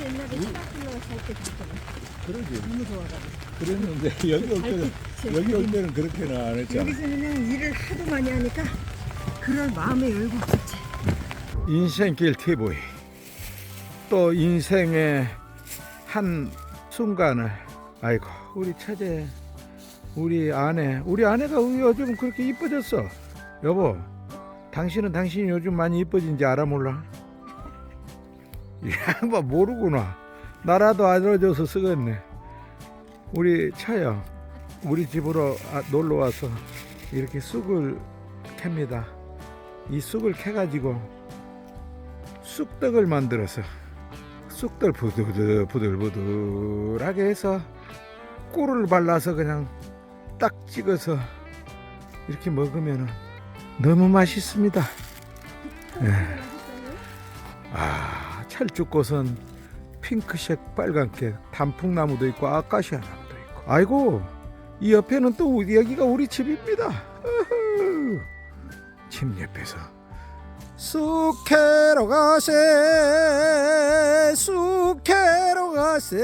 옛날에 살때. 그러지. 너무 좋아가지고. 그랬는데 여기 올 때는 여기 올 때는 그렇게는 안 했잖아. 여기서는 일을 하도 많이 하니까 그럴 마음에 열고 있었지. 인생길 티보이 또 인생의 한 순간을 아이고 우리 처제 우리 아내 우리 아내가 요즘 그렇게 이뻐졌어 여보 당신은 당신이 요즘 많이 이뻐진지 알아 몰라? 이 양반 모르구나. 나라도 알아줘서 쓰겠네. 우리 차영 우리 집으로 아- 놀러 와서 이렇게 쑥을 캡니다. 이 쑥을 캐가지고 쑥떡을 만들어서 쑥들 부들부들 부들부들하게 해서 꿀을 발라서 그냥 딱 찍어서 이렇게 먹으면 너무 맛있습니다. 예. 아 찰죽꽃은 핑크색 빨간색 단풍나무도 있고 아카시아 나무도 있고 아이고 이 옆에는 또 우리- 여기가 우리 집입니다. 집 옆에서 쑥캐러 가세 쑥캐러 가세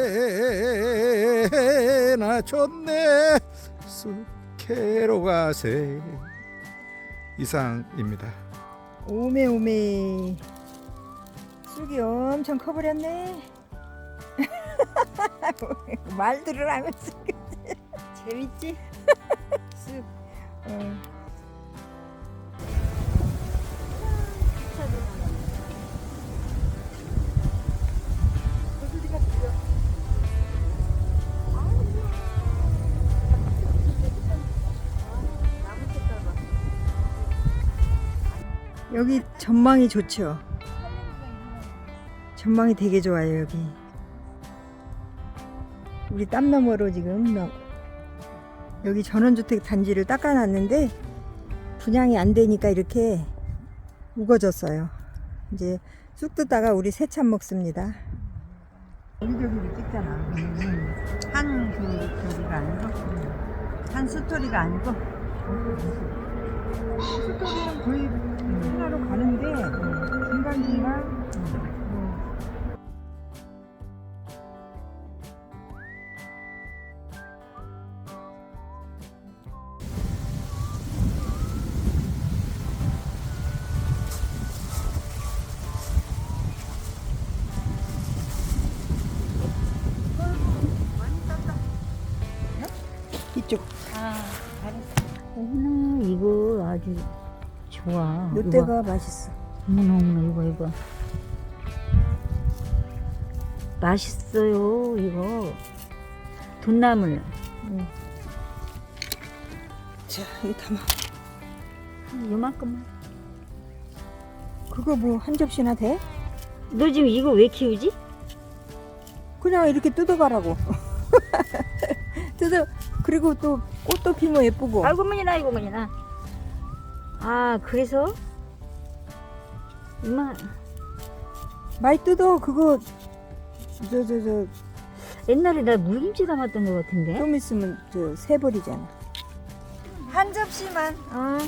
나 좋네 쑥캐러 가세 이상입니다 오메 오메. 쑥이 엄청 커버렸네. 말 들으라면서. 재밌지? 쑥. 어. 여기 전망이 좋죠. 전망이 되게 좋아요 여기. 우리 땀 너머로 지금 너- 여기 전원주택 단지를 닦아놨는데 분양이 안 되니까 이렇게 우거졌어요. 이제 쑥 뜯다가 우리 새참 먹습니다. 여기저기로 찍잖아. 한 그 저기가 아니고 한 스토리가 아니고 스토리는 거의 하나로 가는데 중간 중간 이쪽. 어머나 이거 아주 좋아. 요때가 맛있어. 어머나 어머나 이거 이거. 맛있어요 이거. 돈나물. 자, 이 담아. 요만큼만. 그거 뭐 한 접시나 돼? 너 지금 이거 왜 키우지? 그냥 이렇게 뜯어가라고. 뜯어. 그리고 또 꽃도 피면 예쁘고. 아이고 어머니나 아이고 어머니나. 아 그래서 많이 뜯어. 그거 저 저저좀 옛날에 나 물김치 담았던 것 같은데. 있으면 저 새버리잖아. 한 접시만. 어.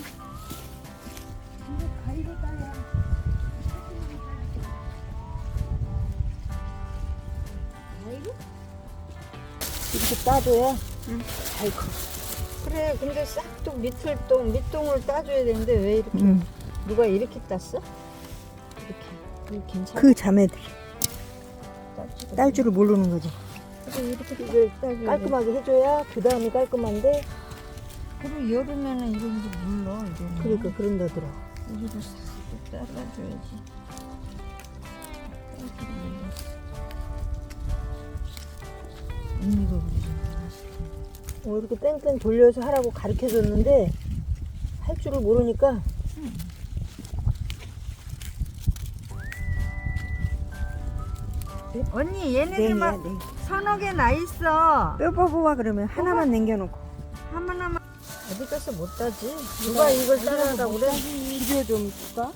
이렇게 따줘야 잘 커. 그래 근데 싹둑 밑을 동 밑동을 따줘야 되는데 왜 이렇게 응. 누가 이렇게 땄어? 이렇게 이거 괜찮아? 그 자매들 따주고. 딸 줄을 모르는 거지. 그래, 이렇게 이걸 깔끔하게 해줘야 그 다음이 깔끔한데 그리고 여름에는 이거 이제 물러 이제. 그러니까 그런다더라 여기도 싹 잘라줘야지. 언니가. 어, 이렇게 뺑뺑 돌려서 하라고 가르쳐 줬는데 할 줄을 모르니까 언니 얘네들 막 서너 개 나 있어. 뼈 뽑아와 그러면 하나만 남겨놓고. 하나만 어디 가서 못 따지 누가 이걸 따라하라고 그래? 비벼 좀 줄까?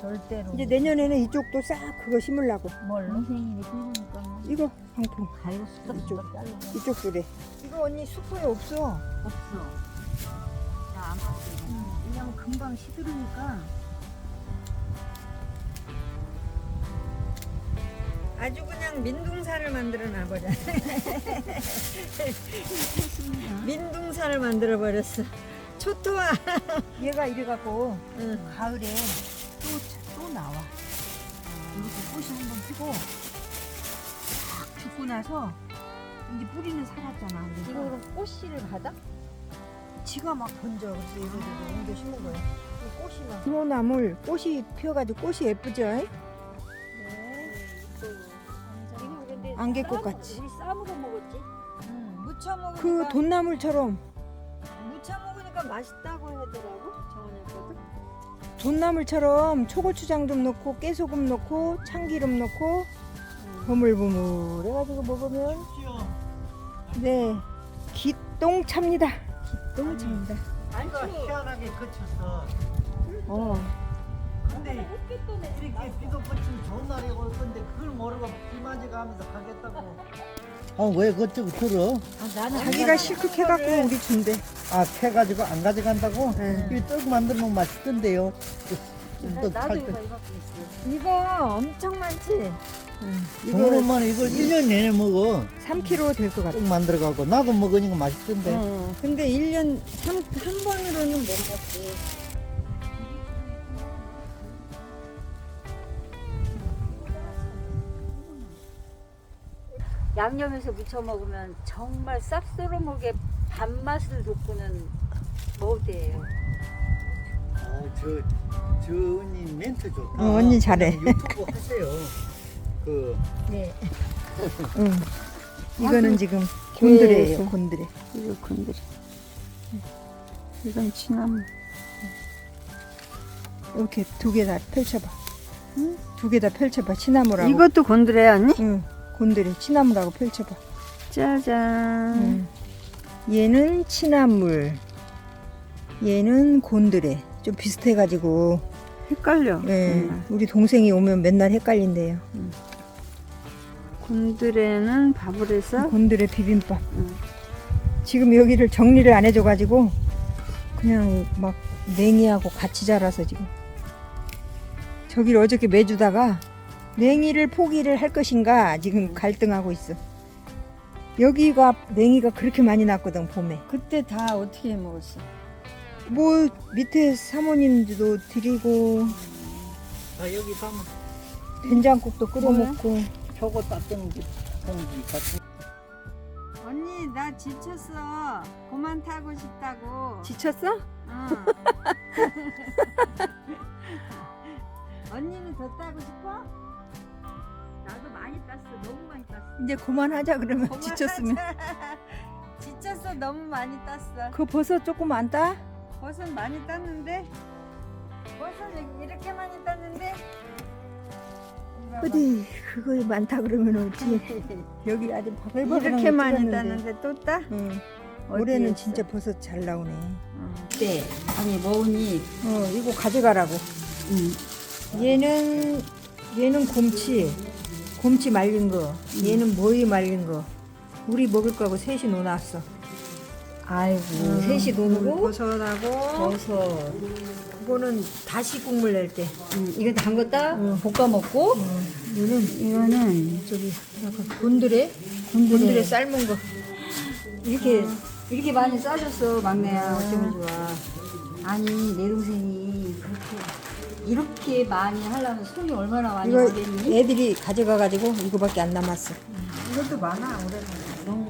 절대로 이제 내년에는 이쪽도 싹 그거 심으려고. 뭘로? 키우니까 이거 쑥 이쪽. 이쪽 줄에. 이거 언니 수포에 없어. 없어. 나안 봤어. 왜냐면 금방 시들으니까 아주 그냥 민둥사를 만들어 놔버려 민둥사를 만들어 버렸어 초토화 얘가 이래갖고 응. 가을에 또, 또 나와. 이렇게 꽃이 한번 피고 싹 죽고 나서 이제 뿌리는 살았잖아. 이거 그럼 꽃씨를 받아? 지가 막 번져. 그래서 이거 이거 옮겨 심은 거야. 그 꽃이 막. 소나물 꽃이 피어가지고 꽃이 예쁘죠? 네. 이거 근데 안개꽃 쌈- 같이. 우리 쌈으로 먹었지? 응, 무쳐 먹으니까 그 돈나물처럼 무쳐 먹으니까 맛있다고 하더라고. 정원이 아빠도. 돈나물처럼 초고추장 좀 넣고 깨소금 넣고 참기름 넣고 버물버물 해가지고 먹으면 네 기똥차입니다 기똥차입니다 이거 희한하게 그쳤어. 어 근데 이렇게 비도 그치면 좋은 날이 올 건데 그걸 모르고 비 맞이가 하면서 가겠다고. 어왜 그쪽 들어? 자기가 실컷 해갖고 우리 준대 아 캐가지고 안 가져간다고? 네. 이 떡 만들면 맛있던데요. 또 나도 살 이거 때. 이만큼 있어. 이거 엄청 많지 이거 그러면 이걸 1년 내내 먹어. 3kg 될 것 같아 떡 만들어가고 나도 먹으니까 맛있던데. 어, 근데 1년 3, 한 번으로는 못 먹지 양념해서 무쳐 먹으면 정말 쌉싸름하게 밥맛을 돋구는 먹을때예요. 어, 저, 저 언니 멘트 좋다. 어, 언니 잘해. 그냥 유튜브 하세요. 그, 네. 응. 이거는 지금 곤드레예요 곤드레 이거 건드려. 이건 취나물. 이렇게 두 개 다 펼쳐봐 두개 다 펼쳐봐 치나물하고 이것도 건드려 언니? 응 곤드레 치나물하고 펼쳐봐 짜잔. 응. 얘는 치나물 얘는 곤드레 좀 비슷해가지고 헷갈려. 예, 정말. 우리 동생이 오면 맨날 헷갈린대요 곤드레는 밥을 해서 곤드레 비빔밥 응. 지금 여기를 정리를 안 해줘가지고 그냥 막 냉이하고 같이 자라서 지금 저기를 어저께 매주다가 냉이를 포기를 할 것인가 지금 갈등하고 있어 여기가 냉이가 그렇게 많이 났거든 봄에 그때 다 어떻게 해 먹었어? 뭐 밑에 사모님들도 드리고 아, 여기 가면 된장국도 끓여 먹고 표고 땄던 그 봉지 같은. 언니 나 지쳤어. 그만 타고 싶다고. 지쳤어? 응. 언니는 더 따고 싶어? 나도 많이 땄어. 너무 많이 땄어. 이제 그만하자 그러면 지쳤으면 지쳤어. 너무 많이 땄어. 그 버섯 조금 안 따? 버섯 많이 땄는데. 버섯 이렇게 많이 땄는데. 어디 그거 많다 그러면 어찌 여기 아주 바글바글 이렇게 많이 땄는데 또 따? 응. 올해는 있어? 진짜 버섯 잘 나오네 네. 아니 먹으니. 어 이거 가져가라고 응. 얘는 얘는 곰치 곰치 말린 거 얘는 모이 말린 거 우리 먹을 거하고 셋이 놓아놨어 아이고. 음, 셋이 놓고 버섯하고. 버섯 그거는 다시 국물 낼 때 음, 이거 담궜다 응. 볶아 먹고. 얘는 이거는 저기 약간 곤드레 곤드레. 곤드레 삶은 거 이렇게 이렇게 많이 싸줬어 막내야 어쩌면 좋아. 아니 내 동생이 그렇게 이렇게 많이 하려면 손이 얼마나 많이 이거 가겠니? 애들이 가져가 가지고 이거밖에 안 남았어 이것도 많아 올해 너무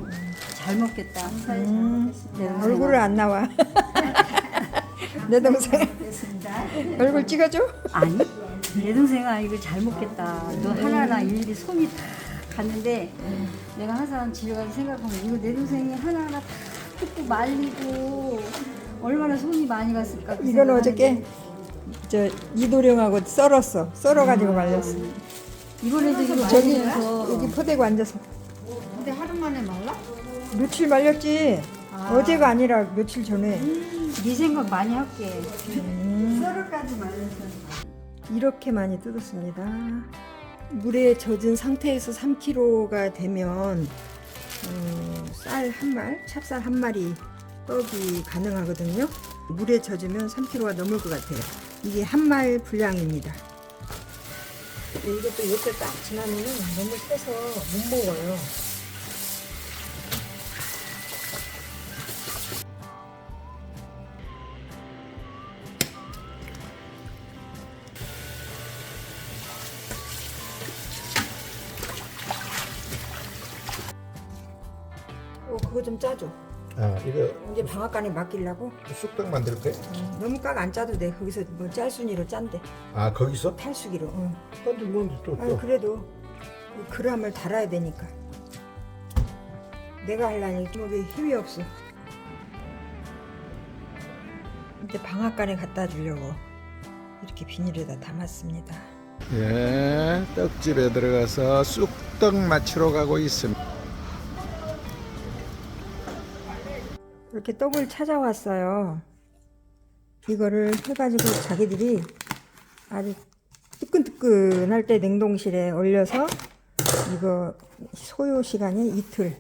잘 먹겠다. 음, 내 동생아. 얼굴을 안 나와. 내 동생 얼굴 찍어줘. 아니 내 동생아 이거 잘 먹겠다. 너 하나하나 일일이 손이 다 갔는데 내가 항상 집에 가서 생각하면 이거 내 동생이 하나하나 다 뜯고 말리고 얼마나 손이 많이 갔을까. 그 이건 어저께 저 이도령하고 썰었어. 썰어가지고 말렸어. 이번에도 이거 저기 여기 포대고 앉아서 근데 하루 만에 말라? 며칠 말렸지. 어제가 아니라 며칠 전에. 네 생각 많이 할게. 썰을까지 말렸어. 이렇게 많이 뜯었습니다. 물에 젖은 상태에서 3kg가 되면 어, 쌀한 말, 찹쌀 한 마리 떡이 가능하거든요. 물에 젖으면 3kg가 넘을 것 같아요. 이게 한 말 분량입니다. 이것도 이렇게 딱 지나면 너무 세서 못 먹어요. 그거 좀 짜줘. 아 이거 이제 방앗간에 맡기려고. 쑥떡 만들 거야? 음, 너무 깍 안 짜도 돼. 거기서 뭐 짤순이로 짠대. 아 거기서? 탈수기로. 응. 근데 뭔데 또아 그래도 그 그람을 달아야 되니까. 내가 하려니 목에 힘이 없어. 이제 방앗간에 갖다 주려고 이렇게 비닐에다 담았습니다. 예, 떡집에 들어가서 쑥떡 맞추러 가고 있습니다. 이렇게 떡을 찾아왔어요. 이거를 해가지고 자기들이 아주 뜨끈뜨끈할 때 냉동실에 얼려서 이거 소요 시간이 이틀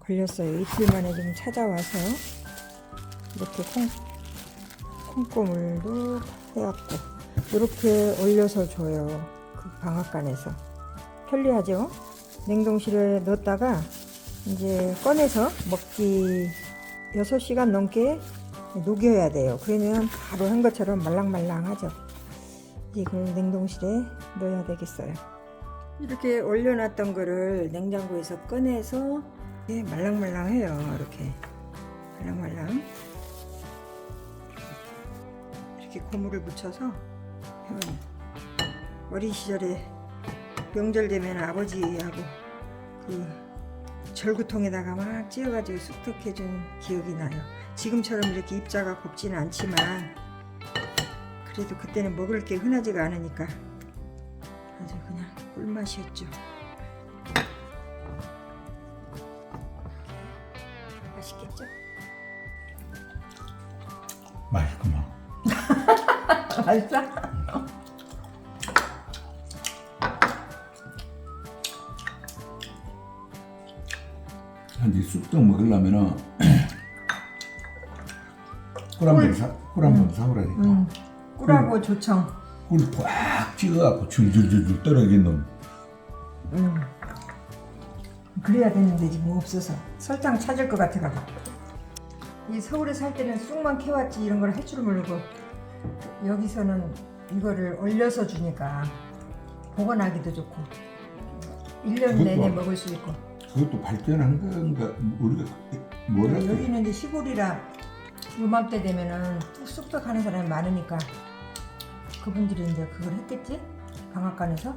걸렸어요. 이틀 만에 지금 찾아와서 이렇게 콩, 콩고물도 해갖고 이렇게 얼려서 줘요. 그 방앗간에서 편리하죠. 냉동실에 넣었다가 이제 꺼내서 먹기 6시간 넘게 녹여야 돼요. 그러면 바로 한 것처럼 말랑말랑하죠. 이걸 냉동실에 넣어야 되겠어요. 이렇게 올려놨던 거를 냉장고에서 꺼내서 예, 말랑말랑해요. 이렇게 말랑말랑 이렇게 고무를 붙여서 어린 시절에 명절 되면 아버지하고 그 절구통에다가 막 찧어가지고 쑥떡해준 기억이 나요. 지금처럼 이렇게 입자가 곱지는 않지만 그래도 그때는 먹을 게 흔하지가 않으니까 아주 그냥 꿀맛이었죠. 맛있겠죠? 맛있구만. 맛있어? 근데 쑥떡 먹으려면은 꿀한번 사, 꿀한번 사오라 니까. 음, 꿀하고 조청. 꿀꽉 찍어갖고 줄줄줄줄 떨어지는 음. 그래야 되는데 지금 없어서. 설탕 찾을 것 같아가지고. 이 서울에 살 때는 쑥만 캐왔지 이런 걸 할 줄 모르고 여기서는 이거를 얼려서 주니까 보관하기도 좋고. 1년 그것도 내내. 먹을 수 있고 그것도 발전한 건가? 우리가 뭐라 여기는 이제 시골이라 요맘때 되면은 쑥떡 하는 사람이 많으니까 그분들이 이제 그걸 했겠지? 방앗간에서